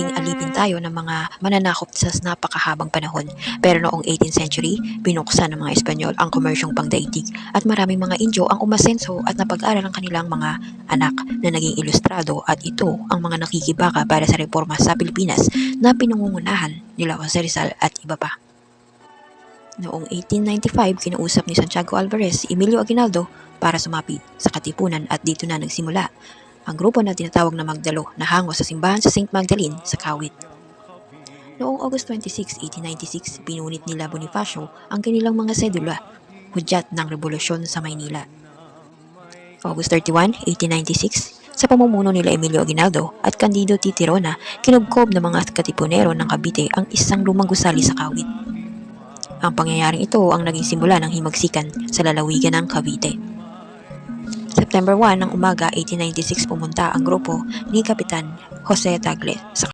naging alipin tayo ng mga mananakop sa napakahabang panahon. Pero noong 18th century, binuksan ng mga Espanyol ang komersyong pangdaigdig at maraming mga Indio ang umasenso at napag-aral ang kanilang mga anak na naging ilustrado at ito ang mga nakikibaka para sa reforma sa Pilipinas na pinangungunahan nila Jose Rizal at iba pa. Noong 1895, kinausap ni Santiago Alvarez si Emilio Aguinaldo para sumapit sa Katipunan at dito na nagsimula ang grupo na tinatawag na Magdalo na hango sa simbahan sa St. Magdalene sa Kawit. Noong August 26, 1896, pinunit nila Bonifacio ang kanilang mga sedula, hudyat ng revolusyon sa Maynila. August 31, 1896, sa pamumuno nila Emilio Aguinaldo at Candido Titirona, kinubkob ng mga katipunero ng Cavite ang isang lumang gusali sa Kawit. Ang pangyayaring ito ang naging simula ng himagsikan sa lalawigan ng Cavite. September 1 ng umaga 1896 pumunta ang grupo ni Kapitan Jose Tagle sa